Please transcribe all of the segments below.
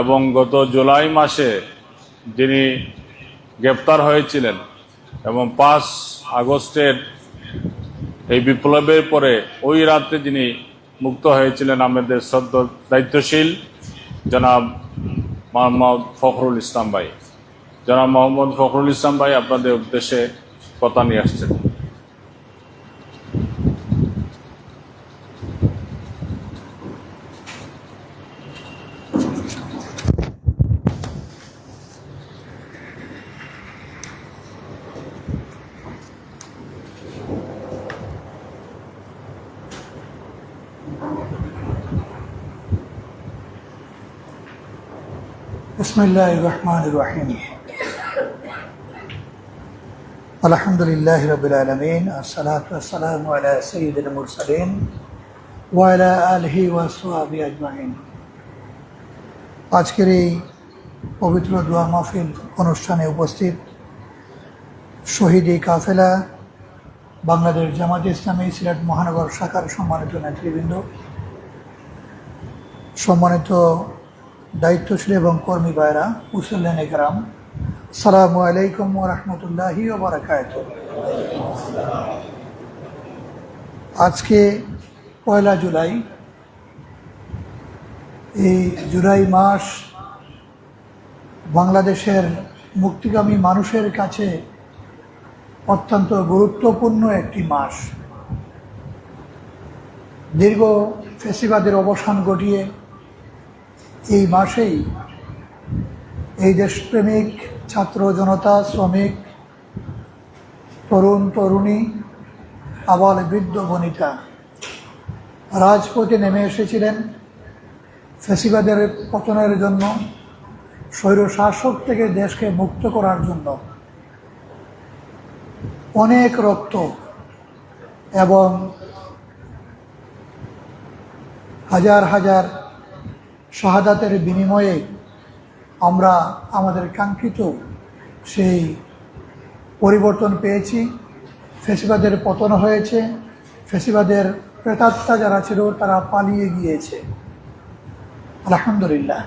এবং গত জুলাই মাসে যিনি গ্রেপ্তার হয়েছিলেন এবং পাঁচ আগস্টের এই বিপ্লবের পরে ওই রাতে যিনি মুক্ত হয়েছিলেন আমাদের সদ্য দায়িত্বশীল জনাব মোহাম্মদ ফখরুল ইসলাম ভাই। জনাব মোহাম্মদ ফখরুল ইসলাম ভাই আপনাদের উদ্দেশ্যে কথা নিয়ে আসছেন। বিসমিল্লাহ রহমান রহিম আলহামদুলিল্লাহ রবিল আলমিন আসসালাম আলা সঈদুল মুরসালিন ওয়ালা আলহি ওয়াসি আজমাহিন আজকের এই পবিত্র দোয়া মাহফিল অনুষ্ঠানে উপস্থিত শহীদি কাফেলা বাংলাদেশ জামাত ইসলামী সিলেট মহানগর শাখার সম্মানিত নেতৃবৃন্দ, সম্মানিত দায়িত্বশীল এবং কর্মী ভাইরা মুসল্লেন একরাম সালামু আলাইকুম রহমতুল্লাহি বারাকাত আজকে পয়লা জুলাই, এই জুলাই মাস বাংলাদেশের মুক্তিগামী মানুষের কাছে অত্যন্ত গুরুত্বপূর্ণ একটি মাস। দীর্ঘ ফেসিবাদের অবসান ঘটিয়ে এই মাসেই এই দেশপ্রেমিক, ছাত্র জনতা, শ্রমিক, তরুণ, তরুণী, আবাল বৃদ্ধ বনিতা, রাজপথে নেমে এসেছিলেন ফেসিবাদের পতনের জন্য স্বৈর শাসক থেকে দেশকে মুক্ত করার জন্য। অনেক রক্ত এবং হাজার হাজার শাহাদাতের বিনিময়ে আমরা আমাদের কাঙ্ক্ষিত সেই পরিবর্তন পেয়েছি। ফেসিবাদের পতন হয়েছে। ফেসিবাদের প্রেতাত্মা যারা ছিল তারা পালিয়ে গিয়েছে। আলহামদুলিল্লাহ।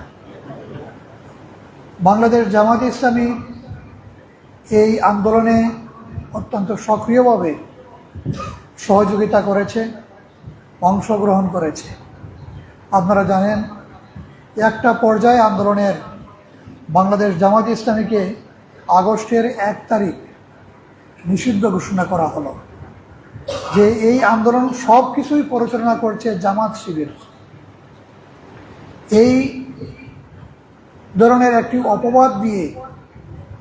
বাংলাদেশ জামাত ইসলামী এই আন্দোলনে অত্যন্ত সক্রিয়ভাবে সহযোগিতা করেছে, অংশগ্রহণ করেছে। আপনারা জানেন একটা পর্যায়ে আন্দোলনের বাংলাদেশ জামাত ইসলামীকে আগস্টের এক তারিখ নিষিদ্ধ ঘোষণা করা হলো। যে এই আন্দোলন সব কিছুই পরিচালনা করছে জামাত শিবির। এই ধরনের একটি অপবাদ দিয়ে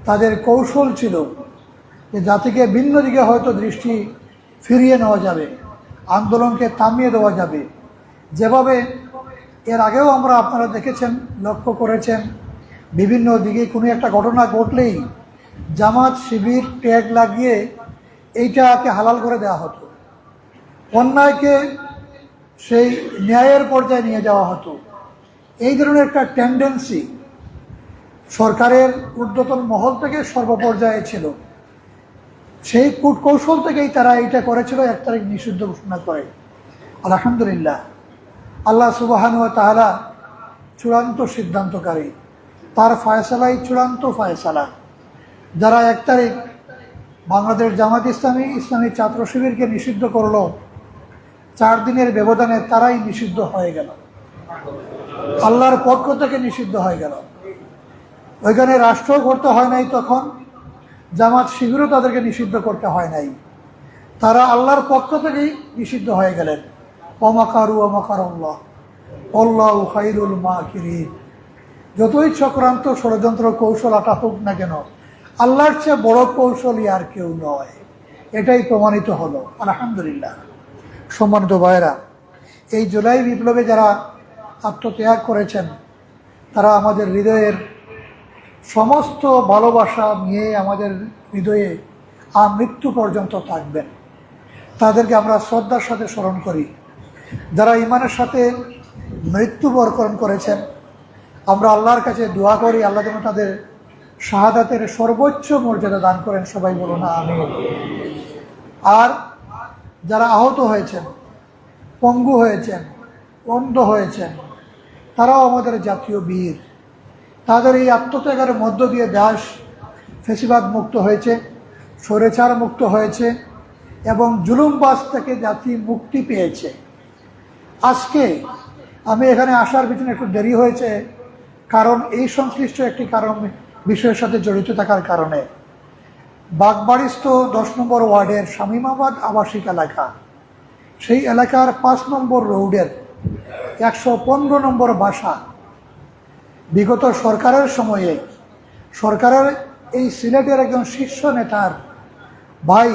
তাদের কৌশল ছিল যে জাতিকে ভিন্ন দিকে হয়তো দৃষ্টি ফিরিয়ে নেওয়া যাবে, আন্দোলনকে থামিয়ে দেওয়া যাবে। যেভাবে এর আগেও আমরা আপনারা দেখেছেন, লক্ষ্য করেছেন, বিভিন্ন দিকে কোনো একটা ঘটনা ঘটলেই জামাত শিবির ট্যাগ লাগিয়ে এইটাকে হালাল করে দেওয়া হতো। অন্যায়কে সেই ন্যায়ের পর্যায়ে নিয়ে যাওয়া হতো। এই ধরনের একটা টেন্ডেন্সি সরকারের ঊর্ধ্বতন মহল থেকে সর্বপর্যায়ে ছিল। সেই কূটকৌশল থেকেই তারা এইটা করেছিল, এক তারিখ নিষিদ্ধ ঘোষণা করে। আলহামদুলিল্লাহ। আল্লাহ সুবাহানু তাহলা চূড়ান্ত সিদ্ধান্তকারী। তার ফায়সালাই চূড়ান্ত ফায়সালা। যারা এক তারিখ বাংলাদেশ জামাত ইসলামী ইসলামী ছাত্র শিবিরকে নিষিদ্ধ করল, চার দিনের ব্যবধানে তারাই নিষিদ্ধ হয়ে গেল। আল্লাহর পক্ষ থেকে নিষিদ্ধ হয়ে গেল। ওইখানে রাষ্ট্র করতে হয় নাই তখন, জামাত শিবিরও তাদেরকে নিষিদ্ধ করতে হয় নাই। তারা আল্লাহর পক্ষ থেকেই নিষিদ্ধ হয়ে গেলেন। অমাকারু অমাকার খাইরুল মা কিরিম যতই চক্রান্ত ষড়যন্ত্র কৌশল আটা হোক না কেন, আল্লাহর চেয়ে বড় কৌশলই আর কেউ নয়। এটাই প্রমাণিত হলো। আলহামদুলিল্লাহ। সম্মানিত ভাইয়েরা, এই জুলাই বিপ্লবে যারা আত্মত্যাগ করেছেন, তারা আমাদের হৃদয়ের সমস্ত ভালোবাসা নিয়ে আমাদের হৃদয়ে আর মৃত্যু পর্যন্ত থাকবেন। তাদেরকে আমরা শ্রদ্ধার সাথে স্মরণ করি। যারা ইমানের সাথে মৃত্যুবরকরণ করেছেন, আমরা আল্লাহর কাছে দোয়া করি, আল্লাহ যেন তাদের শাহাদাতের সর্বোচ্চ মর্যাদা দান করেন, সবাই বলুন আমি আর যারা আহত হয়েছেন, পঙ্গু হয়েছেন, অন্ধ হয়েছেন, তারাও আমাদের জাতীয় বীর। তাদের এই আত্মত্যাগের মধ্য দিয়ে দেশ ফেসিবাদ মুক্ত হয়েছে স্বৈরাচার মুক্ত হয়েছে এবং জুলুমবাজ থেকে জাতি মুক্তি পেয়েছে। আজকে আমি এখানে আসার পিছনে একটু দেরি হয়েছে, কারণ এই সংশ্লিষ্ট একটি কারণ বিষয়ের সাথে জড়িত থাকার কারণে। বাগবাড়িস্থ দশ নম্বর ওয়ার্ডের শামীমাবাদ আবাসিক এলাকা। সেই এলাকার পাঁচ নম্বর রোডের একশো পনেরো নম্বর বাসা। বিগত সরকারের সময়ে সরকারের এই সিলেটের একজন শীর্ষ নেতার ভাই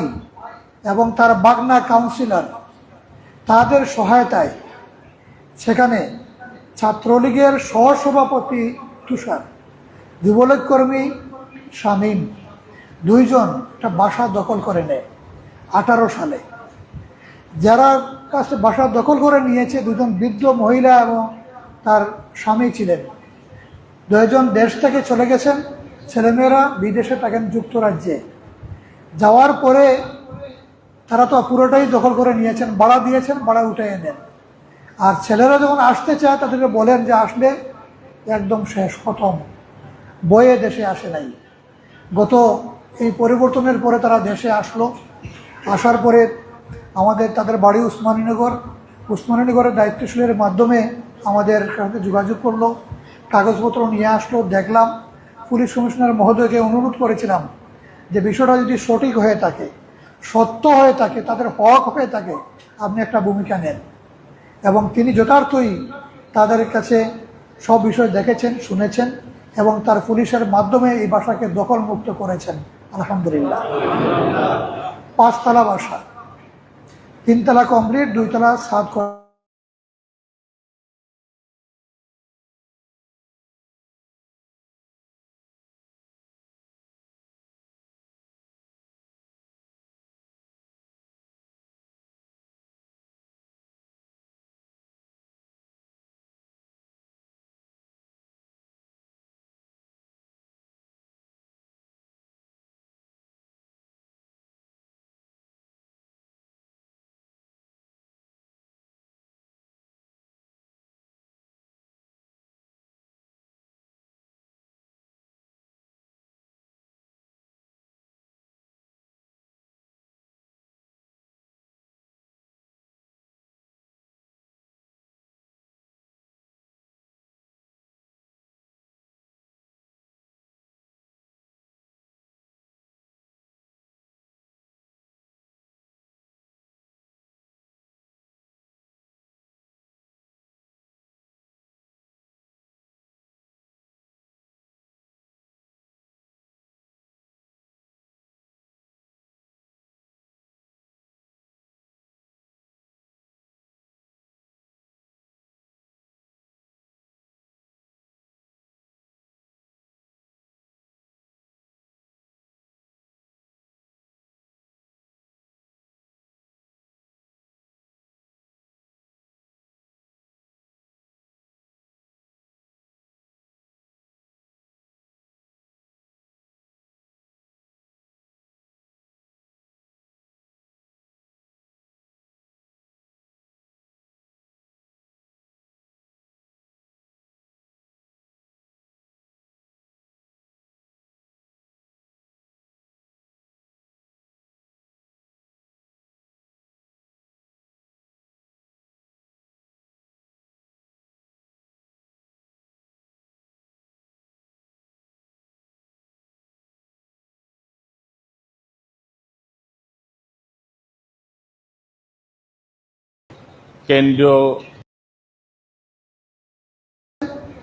এবং তার বাগনা কাউন্সিলর, তাদের সহায়তায় সেখানে ছাত্রলীগের সহসভাপতি তুষার, যুবলীগ কর্মী শামীম, দুইজন একটা বাসা দখল করে নেয় আঠারো সালে। যারা কাছে বাসা দখল করে নিয়েছে, দুজন বৃদ্ধ মহিলা এবং তার স্বামী ছিলেন। দুজন দেশ থেকে চলে গেছেন, ছেলেমেয়েরা বিদেশে থাকেন যুক্তরাজ্যে। যাওয়ার পরে তারা তো পুরোটাই দখল করে নিয়েছেন ভাড়া দিয়েছেন ভাড়া উঠে নেন আর ছেলেরা যখন আসতে চায়, তাদেরকে বলেন যে আসলে একদম শেষ, খতম। বয়ে দেশে আসে নাই। গত এই পরিবর্তনের পরে তারা দেশে আসলো। আসার পরে আমাদের, তাদের বাড়ি উসমানীনগর উসমানীনগরের দায়িত্বশীলের মাধ্যমে আমাদের সাথে যোগাযোগ করল। কাগজপত্র নিয়ে আসলো, দেখলাম পুলিশ কমিশনার মহোদয়কে অনুরোধ করেছিলাম যে বিষয়টা যদি সঠিক হয়ে থাকে, সত্য হয়ে থাকে, তাদের হক হয়ে থাকে, আপনি একটা ভূমিকা নেন। এবং তিনি যথার্থই তাদের কাছে সব বিষয় দেখেছেন, শুনেছেন এবং তার পুলিশের মাধ্যমে এই বাসাকে দখল মুক্ত করেছেন। আলহামদুলিল্লাহ। পাঁচতলা বাসা। তিনতলা কমপ্লিট, দুইতলা সাত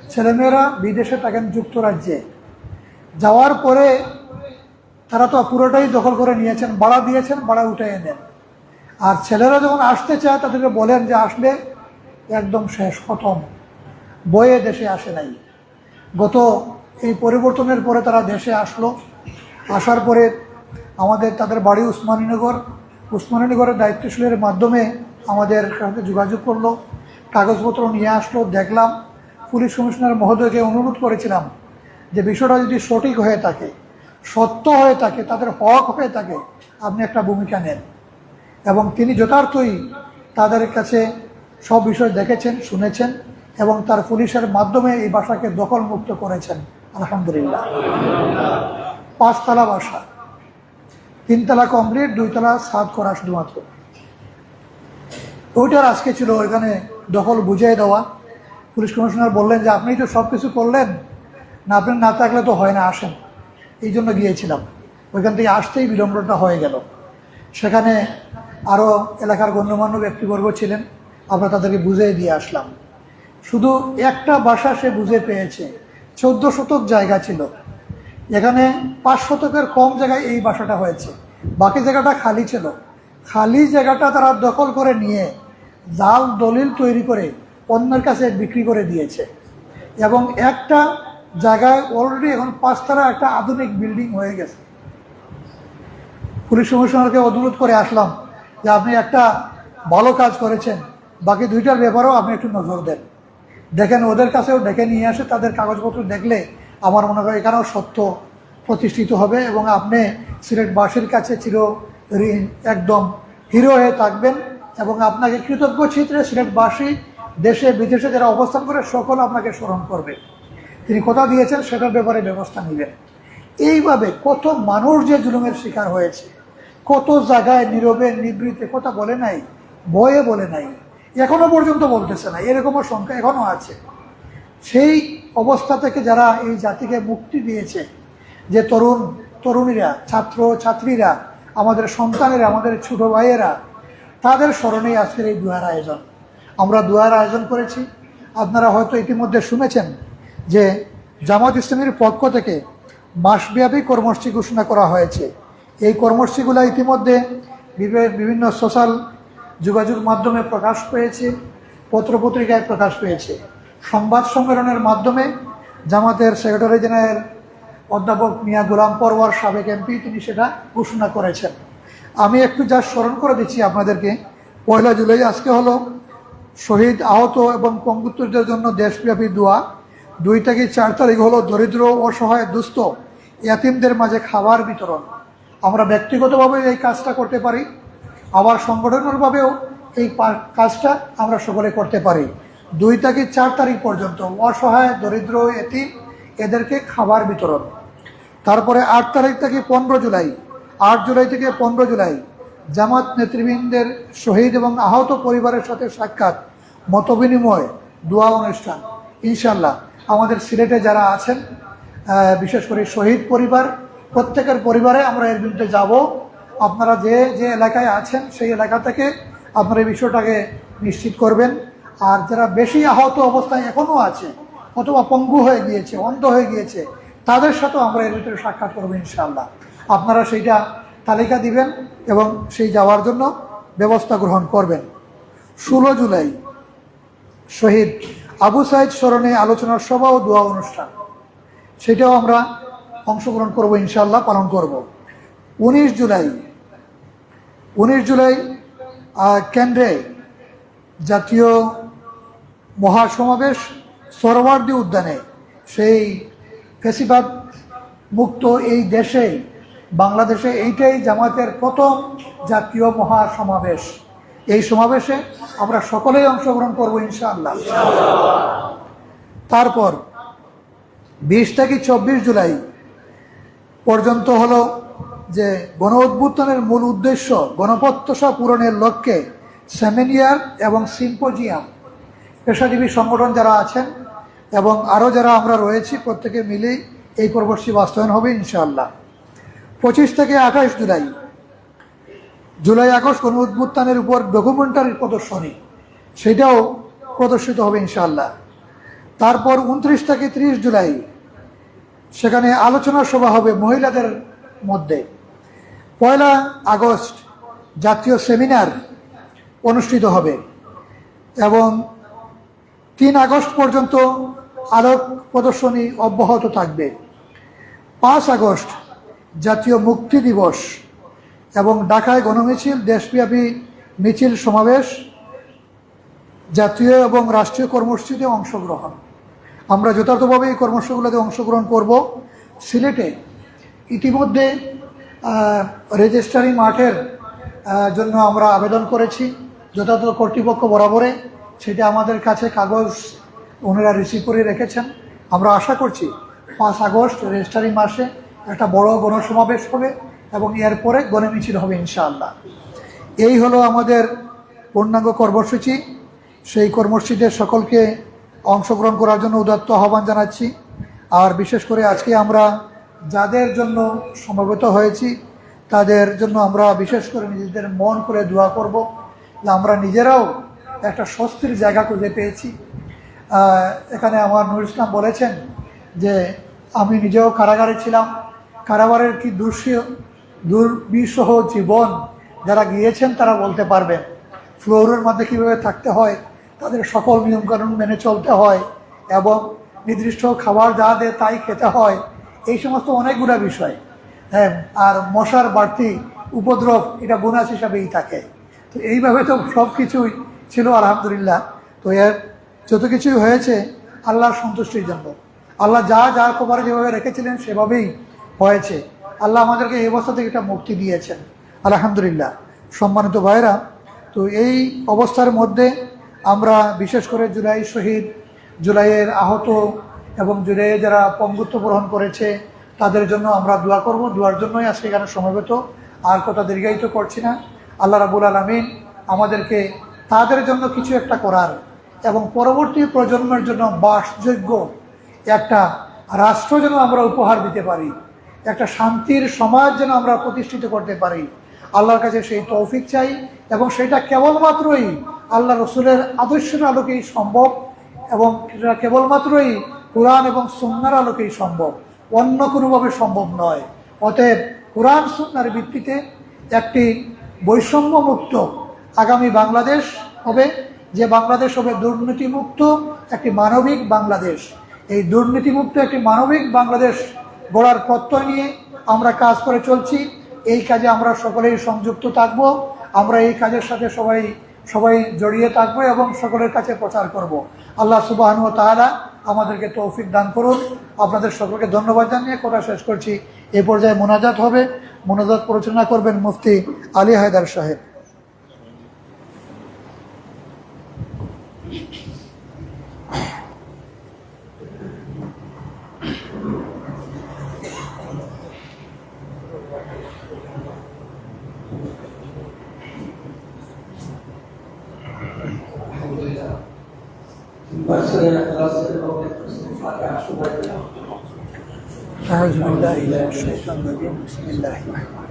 ছেলেমেয়েরা বিদেশে থাকেন যুক্তরাজ্যে। যাওয়ার পরে তারা তো পুরোটাই দখল করে নিয়েছেন ভাড়া দিয়েছেন ভাড়া উঠে নেন আর ছেলেরা যখন আসতে চায়, তাদেরকে বলেন যে, আসলে একদম শেষ, খতম। বয়ে দেশে আসে নাই। গত এই পরিবর্তনের পরে তারা দেশে আসলো। আসার পরে আমাদের, তাদের বাড়ি উসমানীনগর। উসমানীনগরের দায়িত্বশীলের মাধ্যমে আমাদের সাথে যোগাযোগ করল, কাগজপত্র নিয়ে আসলো, দেখলাম পুলিশ কমিশনার মহোদয়কে অনুরোধ করেছিলাম যে বিষয়টা যদি সঠিক হয়ে থাকে, সত্য হয়ে থাকে, তাদের হক হয়ে থাকে, আপনি একটা ভূমিকা নেন। এবং তিনি যথার্থই তাদের কাছে সব বিষয় দেখেছেন, শুনেছেন এবং তার পুলিশের মাধ্যমে এই বাসাকে দখল মুক্ত করেছেন, আলহামদুলিল্লাহ। পাঁচতলা বাসা, তিনতলা কমপ্লিট দুইতলা সাত করা শুধুমাত্র। ওইটার আজকে ছিল ওইখানে দখল বুঝিয়ে দেওয়া। পুলিশ কমিশনার বললেন যে, আপনি তো সব কিছু করলেন, না আপনি না থাকলে তো হয় না, আসেন। এই জন্য গিয়েছিলাম। ওইখান থেকে আসতেই বিলম্বটা হয়ে গেল। সেখানে আরও এলাকার গণ্যমান্য ব্যক্তিবর্গ ছিলেন, আমরা তাদেরকে বুঝিয়ে দিয়ে আসলাম। শুধু একটা বাসা সে বুঝে পেয়েছে, চোদ্দ শতক জায়গা ছিল। এখানে পাঁচ শতকের কম জায়গায় এই বাসাটা হয়েছে। বাকি জায়গাটা খালি ছিল। খালি জায়গাটা তারা দখল করে নিয়ে জাল দলিল তৈরি করে অন্যের কাছে বিক্রি করে দিয়েছে। এবং একটা জায়গায় অলরেডি এখন পাঁচতলা একটা আধুনিক বিল্ডিং হয়ে গেছে। পুলিশ কমিশনারকে অনুরোধ করে আসলাম যে আপনি একটা ভালো কাজ করেছেন, বাকি দুইটার ব্যাপারেও আপনি একটু নজর দেন। দেখেন ওদের কাছেও ডেকে নিয়ে আসে, তাদের কাগজপত্র দেখলে আমার মনে হয় এখানেও সত্য প্রতিষ্ঠিত হবে এবং আপনি সিলেটবাসীর কাছে চির একদম হিরো হয়ে থাকবেন। এবং আপনাকে কৃতজ্ঞ চিত্রে সিলেটবাসী, দেশে বিদেশে যারা অবস্থান করে, সকল আপনাকে স্মরণ করবে। তিনি কথা দিয়েছেন, সেটার ব্যাপারে ব্যবস্থা নেবেন। এইভাবে কত মানুষ যে জুলুমের শিকার হয়েছে, কত জায়গায় নীরবে নিবৃত্তে কথা বলে নাই বয়ে বলে নাই, এখনও পর্যন্ত বলতেছে না, এরকমও সংখ্যা এখনও আছে। সেই অবস্থা থেকে যারা এই জাতিকে মুক্তি দিয়েছে, যে তরুণ, তরুণীরা, ছাত্র, ছাত্রীরা, আমাদের সন্তানেরা, আমাদের ছোটো ভাইয়েরা তাদের স্মরণেই আজকের এই দুয়ার আয়োজন। আমরা দুয়ার আয়োজন করেছি। আপনারা হয়তো ইতিমধ্যে শুনেছেন যে জামাত ইসলামীর পক্ষ থেকে মাসব্যাপী কর্মসূচি ঘোষণা করা হয়েছে। এই কর্মসূচিগুলো ইতিমধ্যে বিভি- বিভিন্ন সোশ্যাল যোগাযোগ মাধ্যমে প্রকাশ পেয়েছে, পত্রপত্রিকায় প্রকাশ পেয়েছে। সংবাদ সম্মেলনের মাধ্যমে জামাতের সেক্রেটারি জেনারেল অধ্যাপক মিয়া গোলাম পরওয়ার সাবেক এমপি তিনি সেটা ঘোষণা করেছেন। আমি একটু যা স্মরণ করে দিচ্ছি আপনাদেরকে, পয়লা জুলাই আজকে হলো শহীদ আহত এবং পঙ্গুত্তরদের জন্য দেশব্যাপী দোয়া। দুই থেকে চার তারিখ হলো দরিদ্র অসহায় দুস্থ ইয়াতিমদের মাঝে খাবার বিতরণ। আমরা ব্যক্তিগতভাবে এই কাজটা করতে পারি, আবার সংগঠনেরভাবেও এই কাজটা আমরা সকলে করতে পারি। দুই থেকে চার তারিখ পর্যন্ত অসহায়, দরিদ্র এতিম এদেরকে খাবার বিতরণ। তারপরে আট তারিখ থেকে পনেরো জুলাই আট জুলাই থেকে পনেরো জুলাই জামাত নেতৃবৃন্দের শহীদ এবং আহত পরিবারের সাথে সাক্ষাৎ, মতবিনিময়, দোয়া অনুষ্ঠান। ইনশাল্লাহ আমাদের সিলেটে যারা আছেন বিশেষ করে শহীদ পরিবার, প্রত্যেকের পরিবারে আমরা এর বিরুদ্ধে যাব। আপনারা যে যে এলাকায় আছেন সেই এলাকা থেকে আপনারা এই বিষয়টাকে নিশ্চিত করবেন। আর যারা বেশি আহত অবস্থায় এখনও আছে, অথবা পঙ্গু হয়ে গিয়েছে, অন্ধ হয়ে গিয়েছে, তাদের সাথেও আমরা এর ভিতরে সাক্ষাৎ করব ইনশাআল্লাহ। আপনারা সেইটা তালিকা দিবেন এবং সেই যাওয়ার জন্য ব্যবস্থা গ্রহণ করবেন। ষোলো জুলাই, শহীদ আবু সাইদ স্মরণে আলোচনার সভা ও দোয়া অনুষ্ঠান। সেটাও আমরা অংশগ্রহণ করব ইনশাল্লাহ পালন করব। উনিশ জুলাই উনিশ জুলাই কেন্দ্রে জাতীয় মহাসমাবেশ সরোয়ার্দী উদ্যানে সেই ফেসিবাদ মুক্ত এই দেশে বাংলাদেশে এইটাই জামাতের প্রথম জাতীয় মহাসমাবেশ। এই সমাবেশে আমরা সকলেই অংশগ্রহণ করব ইনশাআল্লাহ। তারপর বিশ থেকে চব্বিশ জুলাই পর্যন্ত হলো যে গণ উদ্বোধনের মূল উদ্দেশ্য গণপ্রত্যাশা পূরণের লক্ষ্যে সেমিনিয়ার এবং সিম্পোজিয়াম। পেশাজীবী সংগঠন যারা আছেন এবং আরও যারা আমরা রয়েছি, প্রত্যেকে মিলেই এই কর্মসূচি বাস্তবায়ন হবে ইনশাআল্লাহ। পঁচিশ থেকে আঠাশ জুলাই। জুলাই, আগস্ট গণ উদ্বোধনের উপর ডকুমেন্টারি প্রদর্শনী। সেটাও প্রদর্শিত হবে ইনশাল্লাহ তারপর উনত্রিশ থেকে ত্রিশ জুলাই, সেখানে আলোচনা সভা হবে মহিলাদের মধ্যে। পয়লা আগস্ট জাতীয় সেমিনার অনুষ্ঠিত হবে এবং তিন আগস্ট পর্যন্ত আলোক প্রদর্শনী অব্যাহত থাকবে। পাঁচ আগস্ট জাতীয় মুক্তি দিবস এবং ঢাকায় গণমিছিল, দেশব্যাপী মিছিল সমাবেশ, জাতীয় এবং রাষ্ট্রীয় কর্মসূচিতে অংশগ্রহণ। আমরা যথার্থভাবে এই কর্মসূচিগুলোতে অংশগ্রহণ করব। সিলেটে ইতিমধ্যে রেজিস্ট্রারি মাঠের জন্য আমরা আবেদন করেছি। যথাযথ কর্তৃপক্ষ বরাবরে সেটা আমাদের কাছে কাগজ ওনারা রিসিভ করে রেখেছেন। আমরা আশা করছি পাঁচ আগস্ট রেজিস্টারি মাসে একটা বড় গণসমাবেশ হবে এবং এরপরে গণে মিছিল হবে ইনশাআল্লাহ। এই হলো আমাদের পূর্ণাঙ্গ কর্মসূচি। সেই কর্মসূচিতে সকলকে অংশগ্রহণ করার জন্য উদাত্ত আহ্বান জানাচ্ছি। আর বিশেষ করে আজকে আমরা যাদের জন্য সমবেত হয়েছি, তাদের জন্য আমরা বিশেষ করে নিজেদের মন করে দোয়া করব। যে আমরা নিজেরাও একটা স্বস্তির জায়গা খুঁজে পেয়েছি। এখানে আমার নুর ইসলাম বলেছেন যে, আমি নিজেও কারাগারে ছিলাম। কারাগারের কি দুর্বিষহ জীবন যারা গিয়েছেন তারা বলতে পারবেন। ফ্লোরের মধ্যে কীভাবে থাকতে হয়, তাদের সকল নিয়মকানুন মেনে চলতে হয় এবং নির্দিষ্ট খাবার যা দেয় তাই খেতে হয়, এই সমস্ত অনেকগুলো বিষয়। হ্যাঁ আর মশার বাড়তি উপদ্রব, এটা বোনাস হিসাবেই থাকে। তো এইভাবে তো সব কিছুই ছিল, আলহামদুলিল্লাহ। তো এর যত কিছুই হয়েছে, আল্লাহর সন্তুষ্টির জন্য। আল্লাহ যা, যার কবরে যেভাবে রেখেছিলেন সেভাবেই হয়েছে। আল্লাহ আমাদেরকে এই অবস্থা থেকে একটা মুক্তি দিয়েছেন। আলহামদুলিল্লাহ। সম্মানিত ভাইরা তো এই অবস্থার মধ্যে আমরা বিশেষ করে জুলাই শহীদ, জুলাইয়ের আহত এবং জুলাইয়ে যারা পঙ্গুত্ব গ্রহণ করেছে, তাদের জন্য আমরা দোয়া করব। দোয়ার জন্যই আজকে এখানে সমবেত। আর কথা দীর্ঘায়িত করছি না। আল্লাহ রাবুল আলমিন আমাদেরকে তাদের জন্য কিছু একটা করার এবং পরবর্তী প্রজন্মের জন্য বাসযোগ্য একটা রাষ্ট্র যেন আমরা উপহার দিতে পারি। একটা শান্তির সমাজ যেন আমরা প্রতিষ্ঠিত করতে পারি। আল্লাহর কাছে সেই তৌফিক চাই এবং সেটা কেবলমাত্রই আল্লাহ রসুলের আদর্শের আলোকেই সম্ভব এবং সেটা কেবলমাত্রই কোরআন এবং সুন্নার আলোকেই সম্ভব। অন্য কোনোভাবে সম্ভব নয়। অতএব কোরআন সুন্নার ভিত্তিতে একটি বৈষম্যমুক্ত আগামী বাংলাদেশ হবে, যে বাংলাদেশ হবে দুর্নীতিমুক্ত একটি মানবিক বাংলাদেশ। এই দুর্নীতিমুক্ত একটি মানবিক বাংলাদেশ গড়ার প্রত্যয় নিয়ে আমরা কাজ করে চলছি। এই কাজে আমরা সকলেই সংযুক্ত থাকব। আমরা এই কাজের সাথে সবাই সবাই জড়িয়ে থাকব এবং সকলের কাছে প্রচার করব। আল্লাহ সুবাহন ও তাহারা আমাদেরকে তৌফিক দান করুন। আপনাদের সকলকে ধন্যবাদ জানিয়ে কথা শেষ করছি। এ পর্যায়ে মোনাজাত হবে। মোনাজাত পরিচালনা করবেন মুফতি আলী হায়দার সাহেব। أعوذ بالله من الشيطان الرجيم بسم الله الرحمن الرحيم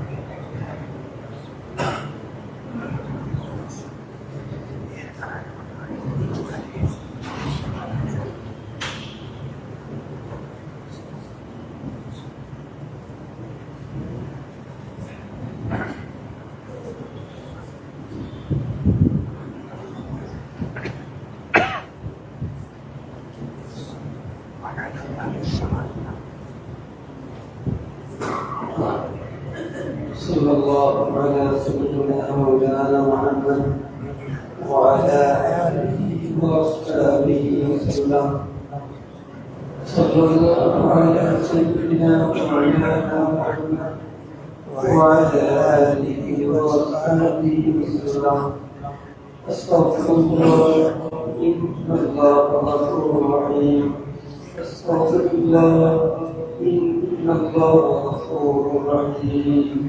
وعلى آله وأصحابه وسلم. صلى الله على سيدنا محمد وعلى آله وأصحابه وسلم. أستغفر الله إن الله غفور رحيم أستغفر الله إن الله غفور رحيم.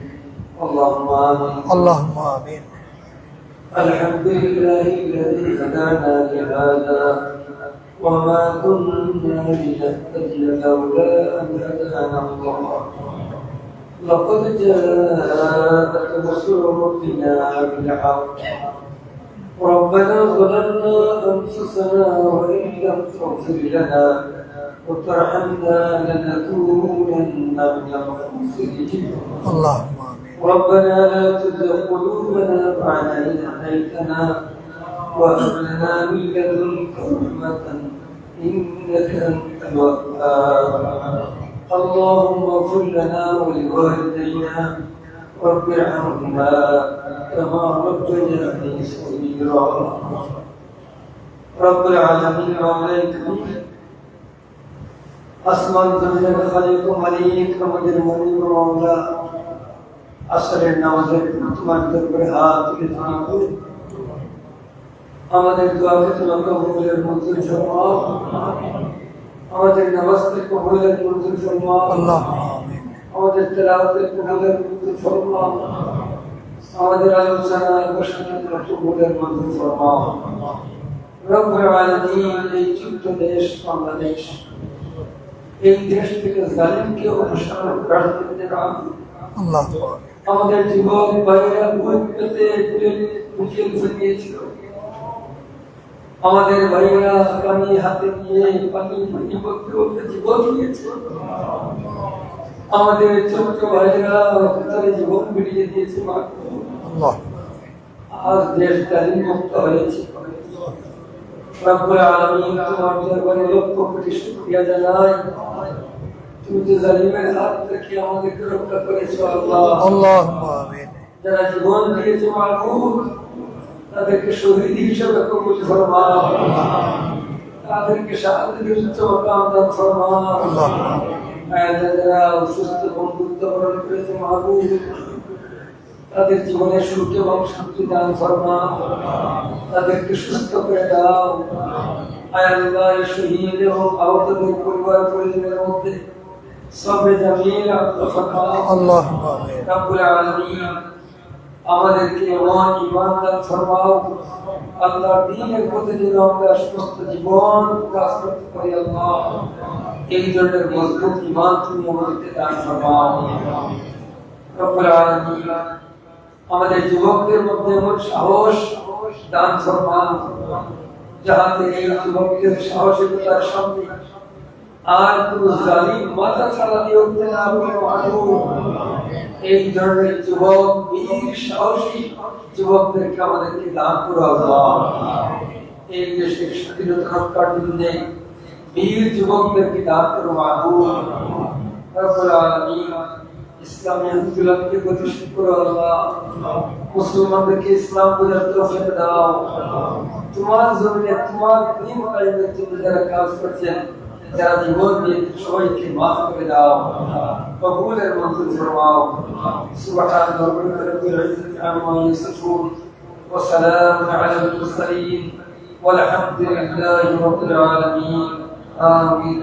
اللهم آمين. اللهم آمين. الحمد لله الذي هدانا لهذا وما كنا لنهتدي لولا أن هدانا الله. لقد جاءت رسل ربنا بالحق. ربنا ظلمنا أنفسنا وإن لم تغفر لنا وترحمنا لنكونن من اللهم آمين ربنا لا تزغ قلوبنا بعد إذ هديتنا وهب لنا من لدنك رحمة إنك أنت الوهاب. اللهم اغفر لنا ولوالدينا. رب ارحمهما كما ربياني صغيرا رب العالمين عليك أسمان الدنيا خليق مليك مجد المؤمن আসরের নামাজের তোমার দরবারে হাত তুলে ধরা করে। আমাদের দোয়াকে তোমার কবুলের মঞ্জুর জমা আমাদের নামাজকে কবুলের মঞ্জুর ফরমাও আল্লাহ। আমাদের তেলাওয়াতের কবুলের মঞ্জুর ফরমাও আমাদের আলোচনা ঘোষণা কবুলের মঞ্জুর ফরমাও রব্বুল আলামিন এই ছোট্ট দেশ বাংলাদেশ এই দেশ থেকে জালিমকে অনুসরণ করতে দাও আল্লাহ আমাদের যুবক ভাইয়েরা ভোট পেতে মুখে আমাদের ভাইয়েরা পানি হাতে নিয়ে পানি করতে জীবন দিয়েছে। আমাদের ছোট্ট ভাইয়েরা রক্তারে জীবন বিড়িয়ে দিয়েছে মা। আল্লাহ আর দেশ জালিম মুক্ত হয়েছে। রব্বুল আলামিন তোমার দরবারে লক্ষ কোটি শুকরিয়া জানাই। তুমি যে জালিমের হাত থেকে আমাদেরকে রক্ষা করেছ আল্লাহ। আল্লাহ যারা জীবন দিয়েছে মাহবুব তাদেরকে শহীদ হিসেবে কবুল ফরমাও তাদেরকে শাহাদাতের উচ্চ মাকাম দান ফরমাও যারা অসুস্থ বন্ধুত্ব বরণ করেছে মাহবুব তাদের জীবনে সুখ এবং শান্তি দান ফরমাও তাদেরকে সুস্থ করে দাও। আয়াল্লাহ শহীদ এবং আহতদের পরিবার পরিজনের মধ্যে সবে জামিল আত্মা ফরমাও আল্লাহ আমিন রব্বুল আলামিন আমাদেরকে এমন ইমান দান ফরমাও আল্লাহর দ্বীনের পথে যেন আমরা সমস্ত জীবন কাজ করতে পারি আল্লাহ এই ধরনের মজবুত ইমান তুমি আমাদেরকে দান ফরমাও রব্বুল আলামিন আমাদের যুবকদের মধ্যে এমন সাহস দান ফরমাও যাহাতে এই যুবকদের সাহসিকতার সামনে আর কোন জালিম মাথা ছাড়া দিয়ে উঠতে না এই ধরনের যুবক, বীর, সাহসী যুবকদেরকে আমাদেরকে দান করো আল্লাহ। এই দেশের স্বাধীনতা রক্ষার জন্য বীর যুবকদেরকে দান করো মাহবুব রব্বুল আলামিন ইসলামী আন্দোলনকে প্রতিষ্ঠিত করো আল্লাহ। মুসলমানদেরকে ইসলাম বোঝার তৌফিক দাও। তোমার জমিনে তোমার দিন কায়েমের জন্য যারা কাজ করছেন যারা জীবন দিয়ে সবাইকে মাফ করে দাও কবুলের মঞ্জুর ফরমাও সুবহান রাব্বিকা রাব্বিল ইজ্জাতি আম্মা ইয়াসিফুন ওয়া সালামুন আলাল মুরসালিন والحمد لله رب العالمين آمين